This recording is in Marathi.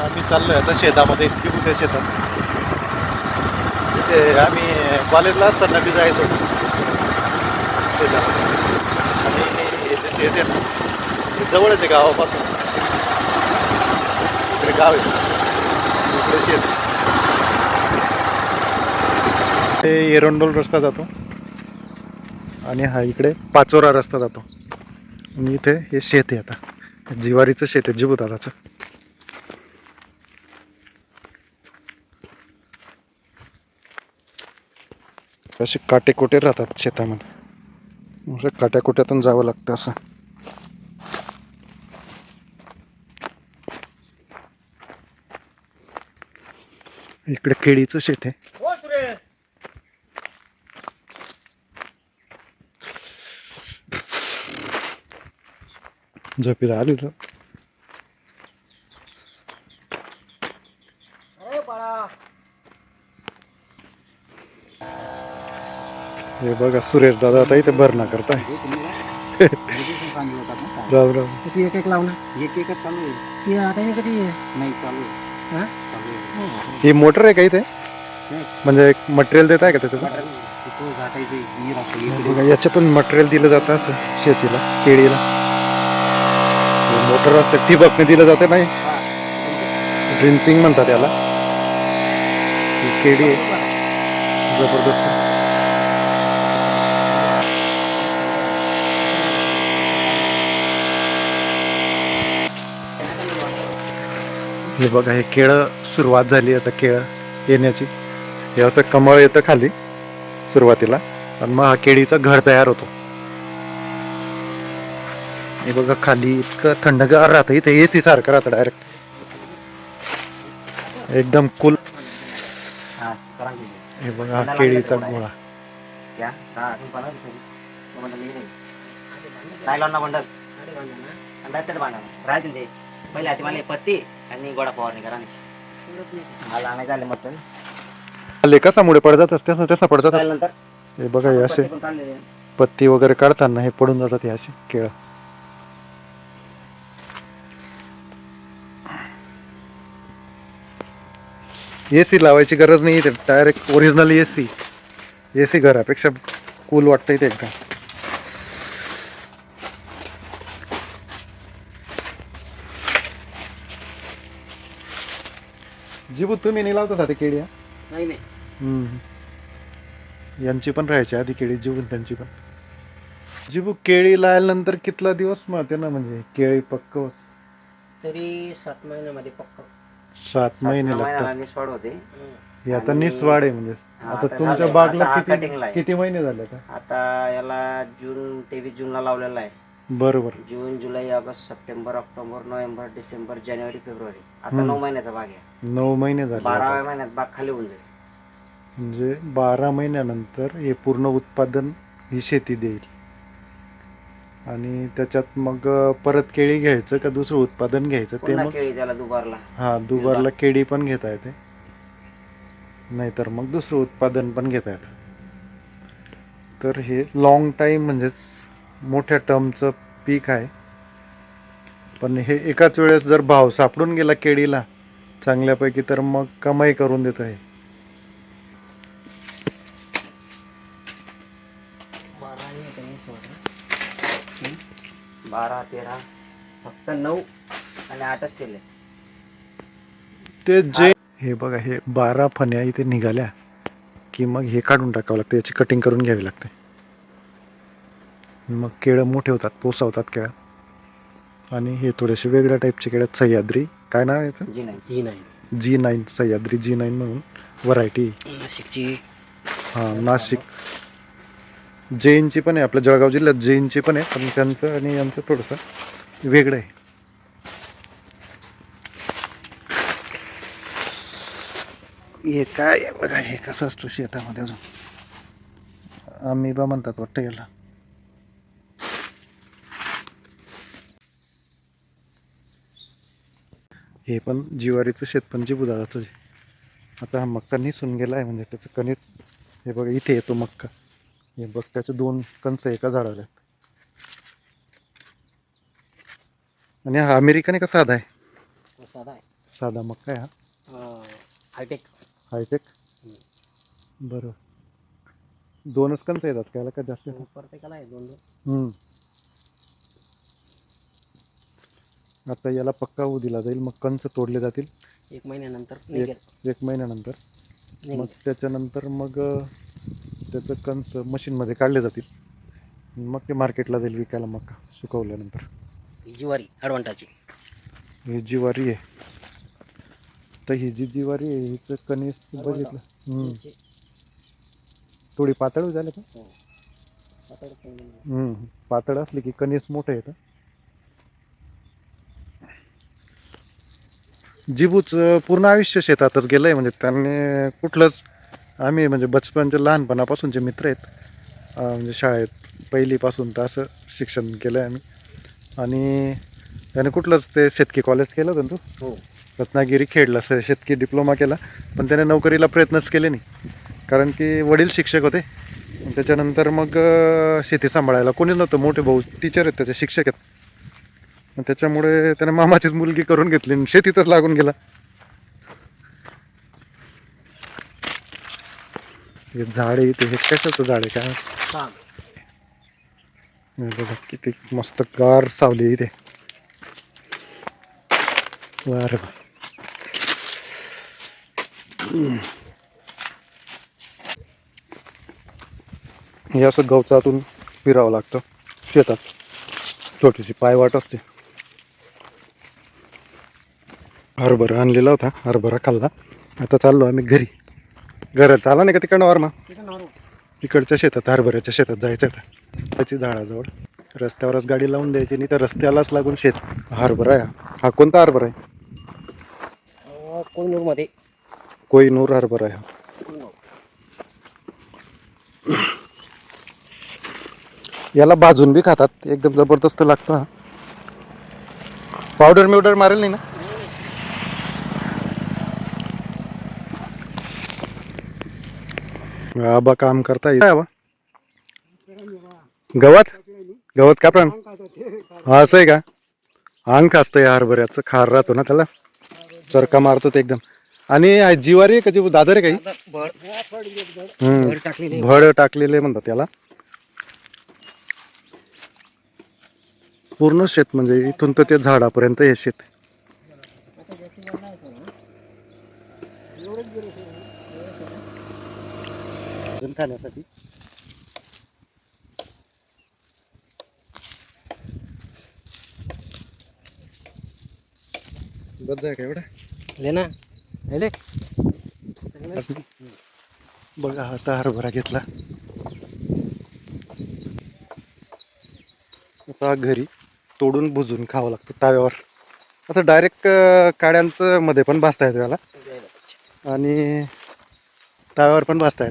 आम्ही चाललोय आता शेतामध्ये चिबुक्या शेतात. तिथे आम्ही कॉलेजला असताना बी जायचो. शेतामध्ये. आणि हे शेत आहे ना हे जवळच आहे गावापासून. इकडे गाव आहे. इकडे शेत आहे. ते एरंडोल रस्ता जातो. आणि हा इकडे पाचोरा रस्ता जातो. आणि इथे हे शेत आहे आता. जिवारीचं शेत आहे जिबुदादाचं असे काटेकोटे राहतात शेतामध्ये. असं काट्याकोट्यातून जावं लागतं असं. इकडे केळीचं शेत आहे. झोपीला आली तर हे बघा सुरेश दादा आता इथे भरणा करताय. राम राम किती एक एक लावणार एक एकच चालू आहे. ती आता हे कधी आहे? नाही चालू आहे. हा? ही मोटर आहे का इथे? म्हणजे मटेरियल देत आहे का तिथं इकडे. बघा याच्यातून मटेरियल दिलं जातं असं शेतीला केळीला. मोटर असतं ठिबकने दिलं जातं नाही ड्रिंचिंग म्हणतात त्याला ही केळी आहे. जबरदस्त. हे बघा हे केळं सुरुवात झाली आता केळं येण्याची. हे असं कमळ येतं खाली सुरुवातीला. आणि मग हा केळीचा घर तयार होतो. हे बघा खाली इतकं थंडगार राहतं. इथे ए सी सारखं राहतं डायरेक्ट एकदम कुल हे बघा केळीचा गोळा. क्या तो ते आणि गोडा फवारणी करा मला आणायचं आले पडतात तसं तसं पडतात? नंतर. हे बघा हे असे पत्ती पण काढलेले आहे. पत्ती वगैरे काढताना हे पडून जातात हे असे केळं. ए सी लावायची गरज नाही इथे direct original A C A C घरापेक्षा cool वाटतं इथे एकदम जिबू तुम्ही नाही लावता साधे केळी हा? नाही नाही हम्म. यांची पण राहायची आधी केळी जीवन त्यांची पण जिबू केळी लायल्यानंतर कितला दिवस मिळते ना म्हणजे केळी पक्क? तरी सात महिन्यामध्ये पक्क सात महिने महिन्याला लागतात निस्वाड होते हे आता आणि- निसवाड आहे म्हणजे हा, आता आता तुमच्या. बागला आता हा किती cutting ला आहे. किती महिने झाले आता आता याला जून तेवीस जूनला लावलेला आहे बरोबर. जून जुलै August September October November December जानेवारी फेब्रुवारी. आता. नऊ महिन्याचा बाग आहे. नऊ महिने झाले बाराव्या. महिन्यात बाग खाली होऊन जाईल. म्हणजे बारा महिन्यानंतर हे पूर्ण उत्पादन ही शेती देईल. आणि त्याच्यात मग परत केळी घ्यायचं का दुसरं उत्पादन घ्यायचं ते पुन्हा मग? केळी त्याला दुबारला. हा दुबारला केळी पण घेता येते. नाहीतर मग दुसरं उत्पादन पण घेता येतं. तर हे लॉंग टाईम म्हणजेच मोठ्या टर्मचं पीक आहे. पण हे एकाच वेळेस जर भाव सापडून गेला केळीला चांगल्यापैकी तर मग कमाई करून देतं हे सोळा. बारा तेरा फक्त नऊ आणि आठच केले. ते जे हे बघा हे बारा फण्या इथे निघाल्या की मग हे काढून टाकावं लागतं याची कटिंग करून घ्यावी लागते. मग केळं मोठे होतात पोसावतात केळं. आणि हे थोडेसे वेगळ्या टाईपचे केळं सह्याद्री. काय नाव आहे याचं? जी नाही G nine. Sahyadri G nine म्हणून. व्हरायटी नाशिकची. हां नाशिक. जैनची पण आहे आपल्या जळगाव जिल्ह्यात जैनची पण आहे पण त्यांचं आणि यांचं थोडंसं वेगळं आहे. हे काय बघा हे कसं असतं शेतामध्ये अजून? आम्ही बा म्हणतात वाटतं याला. हे पण जिवारीचं शेत पण जिबुदाराचं आहे. आता हा मक्का निसून गेला आहे म्हणजे त्याचं कणीस हे बघा इथे येतो मक्का. हे बघ त्याचे दोन कंच एका झाडाला आणि हा अमेरिकन आहे का साधा आहे? साधा आहे. साधा मक्का आहे हा. हायटेक. हायटेक? बरं. दोनच कणसं येतात त्याला का जास्त? प्रत्येकाला आहे दोन दोन हम्म. आता याला पक्का होऊ दिला जाईल मग कंच तोडले जातील. एक महिन्यानंतर निघेल. एक महिन्यानंतर. मग निघेल. त्याच्यानंतर मग अं, त्याचं कंच मशीनमध्ये काढले जातील. मग ते मार्केटला जाईल विकायला मका सुकवल्यानंतर. ही ज्वारी ॲडव्हान्टाची. ही जिवारी आहे. तर ही जी जिवारी आहे हिचं कणीस बघितलं. हम्म. थोडी पातळ झाली का? हम्म. पातळ असली की कणीस मोठं येतं. जिबूचं पूर्ण आयुष्य शेतातच गेलं आहे म्हणजे त्यांनी कुठलंच आम्ही म्हणजे बचपनचे लहानपणापासूनचे मित्र आहेत. म्हणजे शाळेत पहिलीपासून तर असं शिक्षण केलं आहे आम्ही. आणि त्याने कुठलंच ते शेतकी कॉलेज केलं होतं तू? हो. रत्नागिरी खेडला स शेतकी डिप्लोमा केला. पण त्याने नोकरीला प्रयत्नच केले नाही. कारण की वडील शिक्षक होते. त्याच्यानंतर मग शेती सांभाळायला कोणीच नव्हतं. मोठे भाऊ टीचर आहेत त्याचे शिक्षक आहेत. त्याच्यामुळे त्याने मामाचीच मुलगी करून घेतली आणि शेतीतच लागून गेला. हे झाड इथे. हे कशाचं झाड आहे काय? बघा किती मस्त गार सावली इथे. वा रे वा. हे असं गवतातून फिरावं लागतं. शेतात. छोटीशी पायवाट असते. हरभरा आणलेला होता हरभरा खाल्ला. आता चाललो आम्ही घरी. घरात चाला नाही का तिकडनं वारमा? इकडच्या शेतात हरभऱ्याच्या शेतात जायचं होतं. त्याची झाडाजवळ. रस्त्यावरच गाडी लावून द्यायची नाही तर रस्त्यालाच लागून शेत. हरभरा आहे हा. हा कोणता हरभरा आहे? कोहिनूरमध्ये. कोहिनूर हरभरा आहे हा. याला भाजून बी खातात. एकदम जबरदस्त लागतो हा. पावडर मिवडर मारेल नाही ना? आबा काम करता येईल आबा. गवत? गवत का पण असं आहे का? अंग खासतं या हरभऱ्याचं. खार राहतो ना त्याला. चरका मारतो ते एकदम. आणि जिवारी आहे का दादर आहे काही भड टाकलेले म्हणतात त्याला. पूर्ण शेत म्हणजे इथून तर ते झाडापर्यंत हे शेत. खाण्यासाठी. बद्द आहे का एवढा? ले ना. ले बघा आता हरभरा घेतला. आता घरी तोडून भुजून खावं लागतं ताव्यावर. असं डायरेक्ट काड्यांचं मध्ये पण भाजता येतं त्याला आणि ताव्यावर पण भाजता येतं.